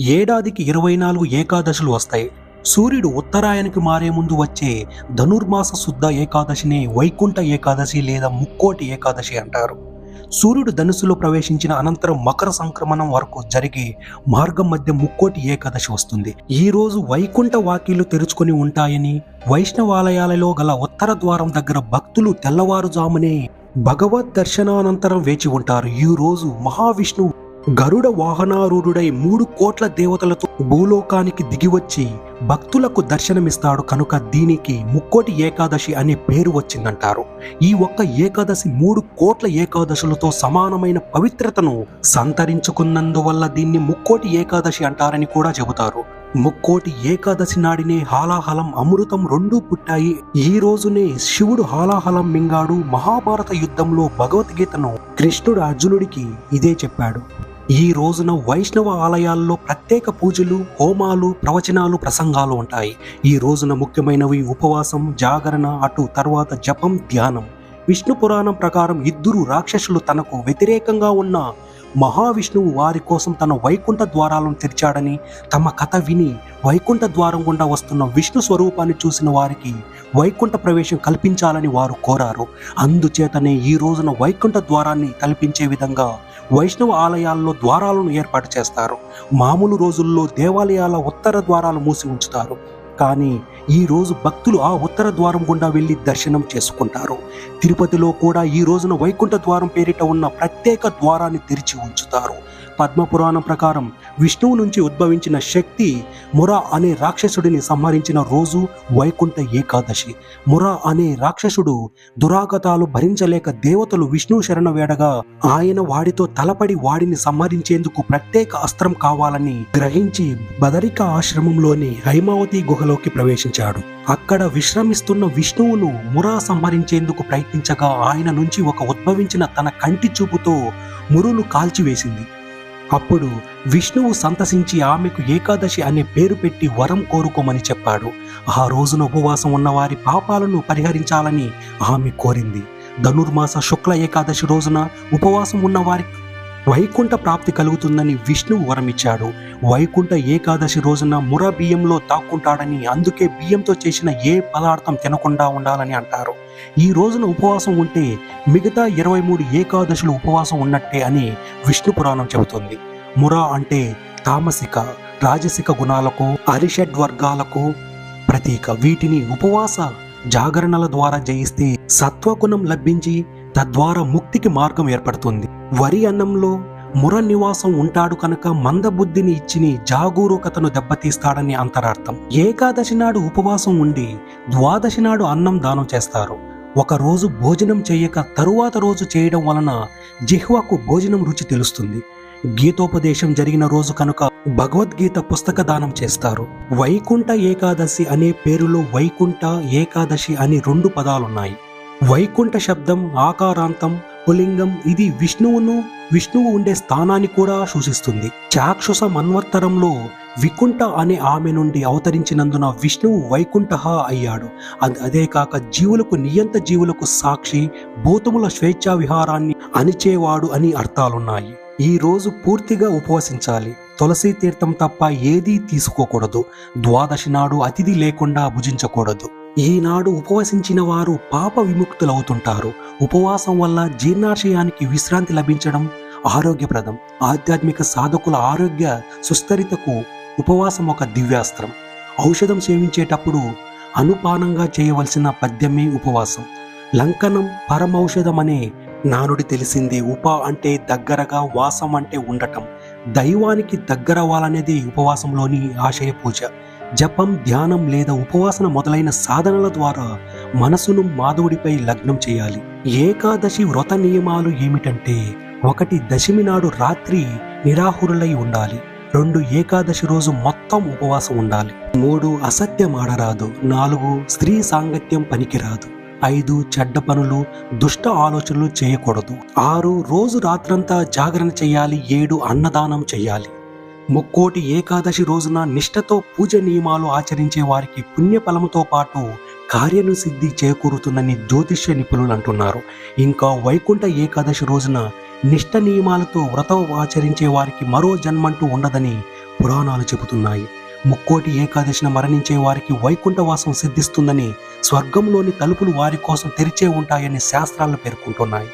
ఏడాదికి ఇరవై నాలుగు ఏకాదశులు వస్తాయి. సూర్యుడు ఉత్తరాయణకి మారే ముందు వచ్చే ధనుర్మాస శుద్ధ ఏకాదశిని వైకుంఠ ఏకాదశి లేదా ముక్కోటి ఏకాదశి అంటారు. సూర్యుడు ధనుసులో ప్రవేశించిన అనంతరం మకర సంక్రమణం వరకు జరిగే మార్గం మధ్య ముక్కోటి ఏకాదశి వస్తుంది. ఈ రోజు వైకుంఠ వాకిళ్ళు తెరుచుకొని ఉంటాయని వైష్ణవాలయాలలో గల ఉత్తర ద్వారం దగ్గర భక్తులు తెల్లవారుజామునే భగవద్ దర్శనానంతరం వేచి ఉంటారు. ఈ రోజు మహావిష్ణువు గరుడ వాహనారూఢుడై మూడు కోట్ల దేవతలతో భూలోకానికి దిగివచ్చి భక్తులకు దర్శనమిస్తాడు కనుక దీనికి ముక్కోటి ఏకాదశి అనే పేరు వచ్చిందంటారు. ఈ ఒక్క ఏకాదశి మూడు కోట్ల ఏకాదశులతో సమానమైన పవిత్రతను సంతరించుకున్నందువల్ల దీన్ని ముక్కోటి ఏకాదశి అంటారని కూడా చెబుతారు. ముక్కోటి ఏకాదశి నాడినే హాలాహలం అమృతం రెండూ పుట్టాయి. ఈ రోజునే శివుడు హాలాహలం మింగాడు. మహాభారత యుద్ధంలో భగవద్గీతను కృష్ణుడు అర్జునుడికి ఇదే చెప్పాడు. ఈ రోజున వైష్ణవ ఆలయాల్లో ప్రత్యేక పూజలు హోమాలు ప్రవచనాలు ప్రసంగాలు ఉంటాయి. ఈ రోజున ముఖ్యమైనవి ఉపవాసం జాగరణ అటు తర్వాత జపం ధ్యానం. విష్ణు పురాణం ప్రకారం ఇద్దరు రాక్షసులు తనకు వ్యతిరేకంగా ఉన్న మహావిష్ణువు వారి కోసం తన వైకుంఠ ద్వారాలను తెరిచాడని తమ కథ విని వైకుంఠ ద్వారం గుండా వస్తున్న విష్ణు స్వరూపాన్ని చూసిన వారికి వైకుంఠ ప్రవేశం కల్పించాలని వారు కోరారు. అందుచేతనే ఈ రోజున వైకుంఠ ద్వారాన్ని కల్పించే విధంగా వైష్ణవ ఆలయాల్లో ద్వారాలను ఏర్పాటు చేస్తారు. మామూలు రోజుల్లో దేవాలయాల ఉత్తర ద్వారాలు మూసి ఉంచుతారు. కానీ ఈ రోజు భక్తులు ఆ ఉత్తర ద్వారం గుండా వెళ్ళి దర్శనం చేసుకుంటారు. తిరుపతిలో కూడా ఈ రోజున వైకుంఠ ద్వారం పేరిట ఉన్న ప్రత్యేక ద్వారాన్ని తెరిచి ఉంచుతారు. పద్మపురాణం ప్రకారం విష్ణువు నుంచి ఉద్భవించిన శక్తి మురా అనే రాక్షసుడిని సంహరించిన రోజు వైకుంఠ ఏకాదశి. మురా అనే రాక్షసుడు దురాగతాలు భరించలేక దేవతలు విష్ణు శరణ వేడగా ఆయన వాడితో తలపడి వాడిని సంహరించేందుకు ప్రత్యేక అస్త్రం కావాలని గ్రహించి బదరిక ఆశ్రమంలోని హైమావతి గుహలోకి ప్రవేశించాడు. అక్కడ విశ్రమిస్తున్న విష్ణువును మురా సంహరించేందుకు ప్రయత్నించగా ఆయన నుంచి ఒక ఉద్భవించిన తన కంటి చూపుతో మురును కాల్చివేసింది. అప్పుడు విష్ణువు సంతసించి ఆమెకు ఏకాదశి అనే పేరు పెట్టి వరం కోరుకోమని చెప్పాడు. ఆ రోజున ఉపవాసం ఉన్న వారి పాపాలను పరిహరించాలని ఆమె కోరింది. ధనుర్మాస శుక్ల ఏకాదశి రోజున ఉపవాసం ఉన్న వారికి వైకుంఠ ప్రాప్తి కలుగుతుందని విష్ణువు వరమిచ్చాడు. వైకుంఠ ఏకాదశి రోజున ముర బియ్యంలో తాక్కుంటాడని అందుకే బియ్యంతో చేసిన ఏ పదార్థం తినకుండా ఉండాలని అంటారు. ఈ రోజున ఉపవాసం ఉంటే మిగతా ఇరవై మూడు ఏకాదశులు ఉపవాసం ఉన్నట్టే అని విష్ణు పురాణం చెబుతుంది. మురా అంటే తామసిక రాజసిక గుణాలకు అరిషడ్ వర్గాలకు ప్రతీక. వీటిని ఉపవాస జాగరణల ద్వారా జయిస్తే సత్వగుణం లభించి తద్వారా ముక్తికి మార్గం ఏర్పడుతుంది. వరి అన్నంలో ముర నివాసం ఉంటాడు కనుక మందబుద్ధిని ఇచ్చిని జాగూరుకతను దెబ్బతీస్తాడని అంతరార్థం. ఏకాదశి నాడు ఉపవాసం ఉండి ద్వాదశి నాడు అన్నం దానం చేస్తారు. ఒక రోజు భోజనం చేయక తరువాత రోజు చేయడం వలన జిహ్వకు భోజనం రుచి తెలుస్తుంది. గీతోపదేశం జరిగిన రోజు కనుక భగవద్గీత పుస్తక దానం చేస్తారు. వైకుంఠ ఏకాదశి అనే పేరులో వైకుంఠ ఏకాదశి అని రెండు పదాలున్నాయి. వైకుంఠ శబ్దం ఆకారాంతం పులింగం ఇది విష్ణువును విష్ణువు ఉండే స్థానాన్ని కూడా సూచిస్తుంది. చాక్షుష మన్వర్తరంలో వికుంఠ అనే ఆమె నుండి అవతరించినందున విష్ణువు వైకుంఠ అయ్యాడు. అదే కాక జీవులకు నియంత జీవులకు సాక్షి భూతముల స్వేచ్ఛా విహారాన్ని అణిచేవాడు అని అర్థాలున్నాయి. ఈ రోజు పూర్తిగా ఉపవసించాలి. తులసి తీర్థం తప్ప ఏదీ తీసుకోకూడదు. ద్వాదశి నాడు అతిథి లేకుండా భుజించకూడదు. ఈనాడు ఉపవసించిన వారు పాప విముక్తులవుతుంటారు. ఉపవాసం వల్ల జీర్ణాశయానికి విశ్రాంతి లభించడం ఆరోగ్యప్రదం. ఆధ్యాత్మిక సాధకుల ఆరోగ్య సుస్థిరతకు ఉపవాసం ఒక దివ్యాస్త్రం. ఔషధం సేవించేటప్పుడు అనుపానంగా చేయవలసిన పద్యమే ఉపవాసం. లంకనం పరమౌషధం అనే నానుడి తెలిసింది. ఉప అంటే దగ్గరగా వాసం అంటే ఉండటం. దైవానికి దగ్గరవ్వాలనేది ఉపవాసంలోని ఆశయ పూజ జపం ధ్యానం లేదా ఉపవాసన మొదలైన సాధనల ద్వారా మనసును మాధవుడిపై లగ్నం చేయాలి. ఏకాదశి వ్రత నియమాలు ఏమిటంటే ఒకటి దశమి నాడు రాత్రి నిరాహురులై ఉండాలి. రెండు ఏకాదశి రోజు మొత్తం ఉపవాసం ఉండాలి. మూడు అసత్యం ఆడరాదు నాలుగు స్త్రీ సాంగత్యం పనికిరాదు. ఐదు చెడ్డ పనులు దుష్ట ఆలోచనలు చేయకూడదు. ఆరు రోజు రాత్రంతా జాగరణ చేయాలి. ఏడు అన్నదానం చేయాలి. ముక్కోటి ఏకాదశి రోజున నిష్ఠతో పూజ నియమాలు ఆచరించే వారికి పుణ్యఫలముతో పాటు కార్యను సిద్ధి చేకూరుతుందని జ్యోతిష్య నిపుణులు అంటున్నారు. ఇంకా వైకుంఠ ఏకాదశి రోజున నిష్ట నియమాలతో వ్రతం ఆచరించే వారికి మరో జన్మంటూ ఉండదని పురాణాలు చెబుతున్నాయి. ముక్కోటి ఏకాదశిన మరణించే వారికి వైకుంఠవాసం సిద్ధిస్తుందని స్వర్గంలోని తలుపులు వారి కోసం తెరిచే ఉంటాయని శాస్త్రాలు పేర్కొంటున్నాయి.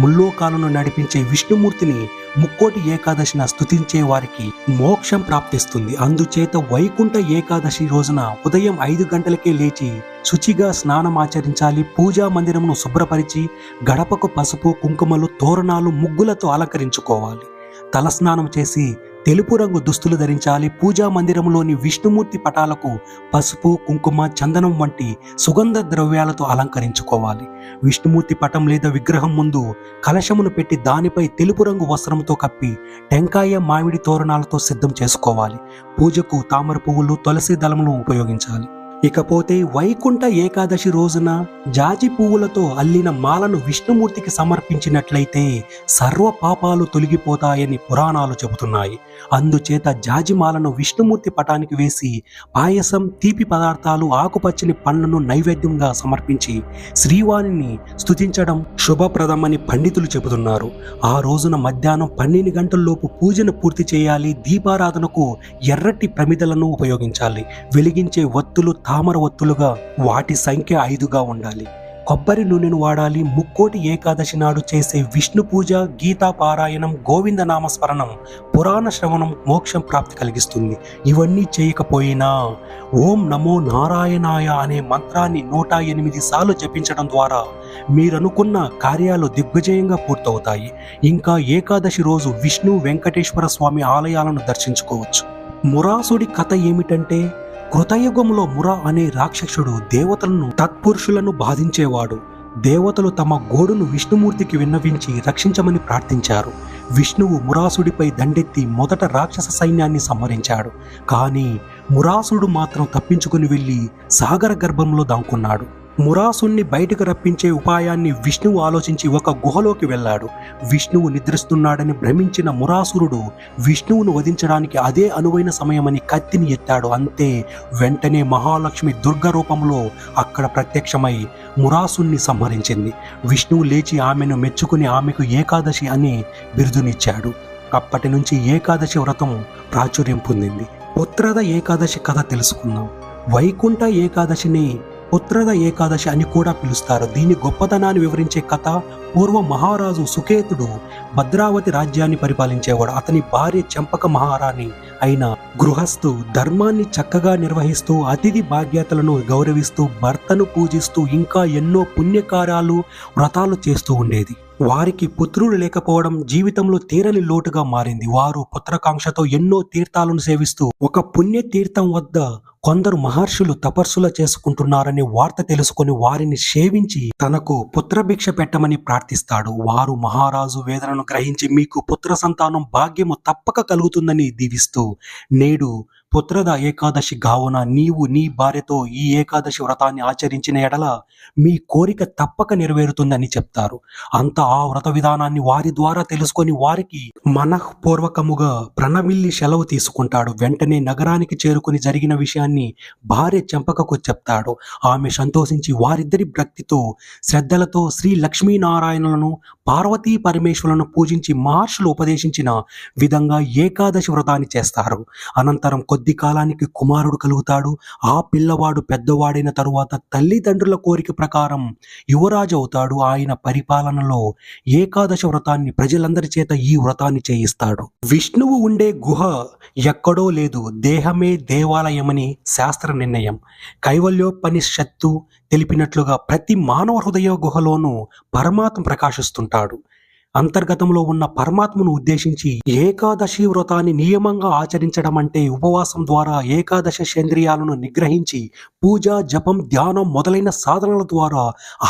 ముల్లోకాలను నడిపించే విష్ణుమూర్తిని ముక్కోటి ఏకాదశిన స్థుతించే వారికి మోక్షం ప్రాప్తిస్తుంది. అందుచేత వైకుంఠ ఏకాదశి రోజున ఉదయం ఐదు గంటలకే లేచి శుచిగా స్నానం ఆచరించాలి పూజా మందిరమును శుభ్రపరిచి గడపకు పసుపు కుంకుమలు తోరణాలు ముగ్గులతో అలంకరించుకోవాలి. తలస్నానం చేసి తెలుపు రంగు దుస్తులు ధరించాలి. పూజా మందిరంలోని విష్ణుమూర్తి పటాలకు పసుపు కుంకుమ చందనం వంటి సుగంధ ద్రవ్యాలతో అలంకరించుకోవాలి. విష్ణుమూర్తి పటం లేదా విగ్రహం ముందు కలశమును పెట్టి దానిపై తెలుపు రంగు వస్త్రంతో కప్పి టెంకాయ మామిడి తోరణాలతో సిద్ధం చేసుకోవాలి. పూజకు తామర పువ్వులు తులసి దళమును ఉపయోగించాలి. ఇకపోతే వైకుంఠ ఏకాదశి రోజున జాజి పువ్వులతో అల్లిన మాలను విష్ణుమూర్తికి సమర్పించినట్లయితే సర్వ పాపాలు తొలగిపోతాయని పురాణాలు చెబుతున్నాయి. అందుచేత జాజి మాలను విష్ణుమూర్తి పటానికి వేసి పాయసం తీపి పదార్థాలు ఆకుపచ్చని పండ్లను నైవేద్యంగా సమర్పించి శ్రీవాణిని స్థుతించడం శుభప్రదమని పండితులు చెబుతున్నారు. ఆ రోజున మధ్యాహ్నం పన్నెండు గంటల్లోపు పూజను పూర్తి చేయాలి దీపారాధనకు ఎర్రటి ప్రమిదలను ఉపయోగించాలి. వెలిగించే ఒత్తులు తామర ఒత్తులుగా వాటి సంఖ్య ఐదుగా ఉండాలి. కొబ్బరి నూనెను వాడాలి. ముక్కోటి ఏకాదశి నాడు చేసే విష్ణు పూజ గీతా పారాయణం గోవింద నామస్మరణం పురాణ శ్రవణం మోక్షం ప్రాప్తి కలిగిస్తుంది. ఇవన్నీ చేయకపోయినా ఓం నమో నారాయణాయ అనే మంత్రాన్ని నూట ఎనిమిది సార్లు జపించడం ద్వారా మీరనుకున్న కార్యాలు దిగ్విజయంగా పూర్తవుతాయి. ఇంకా ఏకాదశి రోజు విష్ణు వెంకటేశ్వర స్వామి ఆలయాలను దర్శించుకోవచ్చు. మురాసుడి కథ ఏమిటంటే కృతయుగంలో మురా అనే రాక్షసుడు దేవతలను తత్పురుషులను బాధించేవాడు. దేవతలు తమ గోడును విష్ణుమూర్తికి విన్నవించి రక్షించమని ప్రార్థించారు. విష్ణువు మురాసుడిపై దండెత్తి మొదట రాక్షస సైన్యాన్ని సంహరించాడు. కానీ మురాసుడు మాత్రం తప్పించుకుని వెళ్ళి సాగర గర్భంలో దాక్కున్నాడు. మురాసుణ్ణి బయటకు రప్పించే ఉపాయాన్ని విష్ణువు ఆలోచించి ఒక గుహలోకి వెళ్ళాడు. విష్ణువు నిద్రిస్తున్నాడని భ్రమించిన మురాసురుడు విష్ణువును వధించడానికి అదే అనువైన సమయమని కత్తిని ఎత్తాడు. అంతే వెంటనే మహాలక్ష్మి దుర్గ రూపంలో అక్కడ ప్రత్యక్షమై మురాసుణ్ణి సంహరించింది. విష్ణువు లేచి ఆమెను మెచ్చుకుని ఆమెకు ఏకాదశి అని బిరుదునిచ్చాడు. అప్పటి నుంచి ఏకాదశి వ్రతం ప్రాచుర్యం పొందింది. పుత్రద ఏకాదశి కథ తెలుసుకుందాం. వైకుంఠ ఏకాదశిని పుత్రద ఏకాదశి అని కూడా పిలుస్తారు. దీని గొప్పతనాన్ని వివరించే కథ పూర్వ మహారాజు సుకేతుడు భద్రావతి రాజ్యాన్ని పరిపాలించేవాడు. అతని భార్య చెంపక మహారాణి అయిన గృహస్థు ధర్మాన్ని చక్కగా నిర్వహిస్తూ అతిథి బాధ్యతలను గౌరవిస్తూ భర్తను పూజిస్తూ ఇంకా ఎన్నో పుణ్యకార్యాలు వ్రతాలు చేస్తూ ఉండేది. వారికి పుత్రులు లేకపోవడం జీవితంలో తీరని లోటుగా మారింది. వారు పుత్రకాంక్షతో ఎన్నో తీర్థాలను సేవిస్తూ ఒక పుణ్య తీర్థం వద్ద కొందరు మహర్షులు తపస్సుల చేసుకుంటున్నారని వార్త తెలుసుకొని వారిని సేవించి తనకు పుత్రభిక్ష పెట్టమని ప్రార్థిస్తాడు. వారు మహారాజు వేదనను గ్రహించి మీకు పుత్ర సంతానం భాగ్యము తప్పక కలుగుతుందని దీవిస్తూ నేడు పుత్రద ఏకాదశి గావున నీవు నీ భార్యతో ఈ ఏకాదశి వ్రతాన్ని ఆచరించిన ఎడల మీ కోరిక తప్పక నెరవేరుతుందని చెప్తారు. అంత ఆ వ్రత విధానాన్ని వారి ద్వారా తెలుసుకొని వారికి మనఃపూర్వకముగా ప్రణమిల్లి సెలవు తీసుకుంటాడు. వెంటనే నగరానికి చేరుకుని జరిగిన విషయాన్ని భార్య చెంపకకు చెప్తాడు. ఆమె సంతోషించి వారిద్దరి భక్తితో శ్రద్ధలతో శ్రీ లక్ష్మీనారాయణులను పార్వతీ పరమేశ్వరులను పూజించి మహర్షులు ఉపదేశించిన విధంగా ఏకాదశి వ్రతాన్ని చేస్తారు. అనంతరం కొద్ది కాలానికి కుమారుడు కలుగుతాడు. ఆ పిల్లవాడు పెద్దవాడైన తరువాత తల్లిదండ్రుల కోరిక ప్రకారం యువరాజు అవుతాడు. ఆయన పరిపాలనలో ఏకాదశ వ్రతాన్ని ప్రజలందరి చేత ఈ వ్రతాన్ని చేయిస్తాడు. విష్ణువు ఉండే గుహ ఎక్కడో లేదు. దేహమే దేవాలయమని శాస్త్ర నిర్ణయం. కైవల్యోపనిషత్తు తెలిపినట్లుగా ప్రతి మానవ హృదయ గుహలోనూ పరమాత్మ ప్రకాశిస్తుంటాడు. అంతర్గతంలో ఉన్న పరమాత్మను ఉద్దేశించి ఏకాదశి వ్రతాన్ని నియమంగా ఆచరించడం అంటే ఉపవాసం ద్వారా ఏకాదశ సేంద్రియాలను నిగ్రహించి పూజ జపం ధ్యానం మొదలైన సాధనల ద్వారా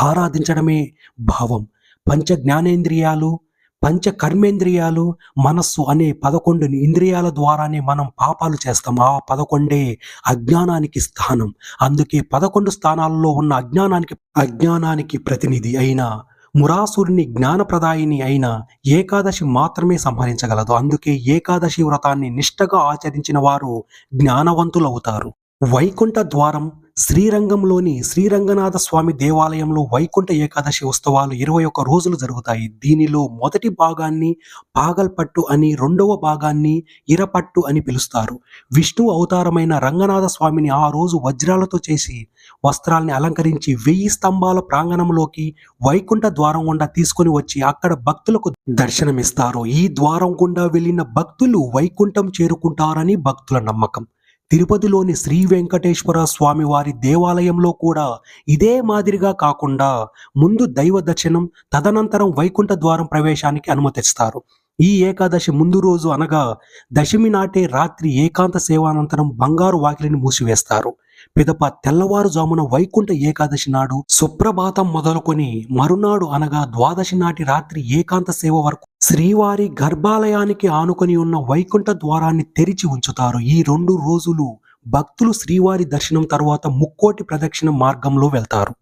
ఆరాధించడమే భావం. పంచ జ్ఞానేంద్రియాలు పంచ కర్మేంద్రియాలు మనస్సు అనే పదకొండు ఇంద్రియాల ద్వారానే మనం పాపాలు చేస్తాం. ఆ పదకొండే అజ్ఞానానికి స్థానం. అందుకే పదకొండు స్థానాలలో ఉన్న అజ్ఞానానికి అజ్ఞానానికి ప్రతినిధి అయిన మురాసురుని జ్ఞానప్రదాయిని అయిన ఏకాదశి మాత్రమే సంహరించగలదు. అందుకే ఏకాదశి వ్రతాన్ని నిష్టగా ఆచరించిన వారు జ్ఞానవంతులవుతారు. వైకుంఠ ద్వారం శ్రీరంగంలోని శ్రీరంగనాథ స్వామి దేవాలయంలో వైకుంఠ ఏకాదశి ఉత్సవాలు ఇరవై ఒక్క రోజులు జరుగుతాయి. దీనిలో మొదటి భాగాన్ని పాగల్పట్టు అని రెండవ భాగాన్ని ఇరపట్టు అని పిలుస్తారు. విష్ణు అవతారమైన రంగనాథ స్వామిని ఆ రోజు వజ్రాలతో చేసి వస్త్రాల్ని అలంకరించి వెయ్యి స్తంభాల ప్రాంగణంలోకి వైకుంఠ ద్వారం గుండా తీసుకొని వచ్చి అక్కడ భక్తులకు దర్శనమిస్తారు. ఈ ద్వారం గుండా వెళ్ళిన భక్తులు వైకుంఠం చేరుకుంటారని భక్తుల నమ్మకం. తిరుపతిలోని శ్రీ వెంకటేశ్వర స్వామి వారి దేవాలయంలో కూడా ఇదే మాదిరిగా కాకుండా ముందు దైవ దర్శనం తదనంతరం వైకుంఠ ద్వారం ప్రవేశానికి అనుమతిస్తారు. ఈ ఏకాదశి ముందు రోజు అనగా దశమి నాటే రాత్రి ఏకాంత సేవానంతరం బంగారు వాకిలిని మూసివేస్తారు. పిదప తెల్లవారుజామున వైకుంఠ ఏకాదశి నాడు సుప్రభాతం మొదలుకొని మరునాడు అనగా ద్వాదశి నాటి రాత్రి ఏకాంత సేవ వరకు శ్రీవారి గర్భాలయానికి ఆనుకొని ఉన్న వైకుంఠ ద్వారాన్ని తెరిచి ఉంచుతారు. ఈ రెండు రోజులు భక్తులు శ్రీవారి దర్శనం తర్వాత ముక్కోటి ప్రదక్షిణ మార్గంలో వెళ్తారు.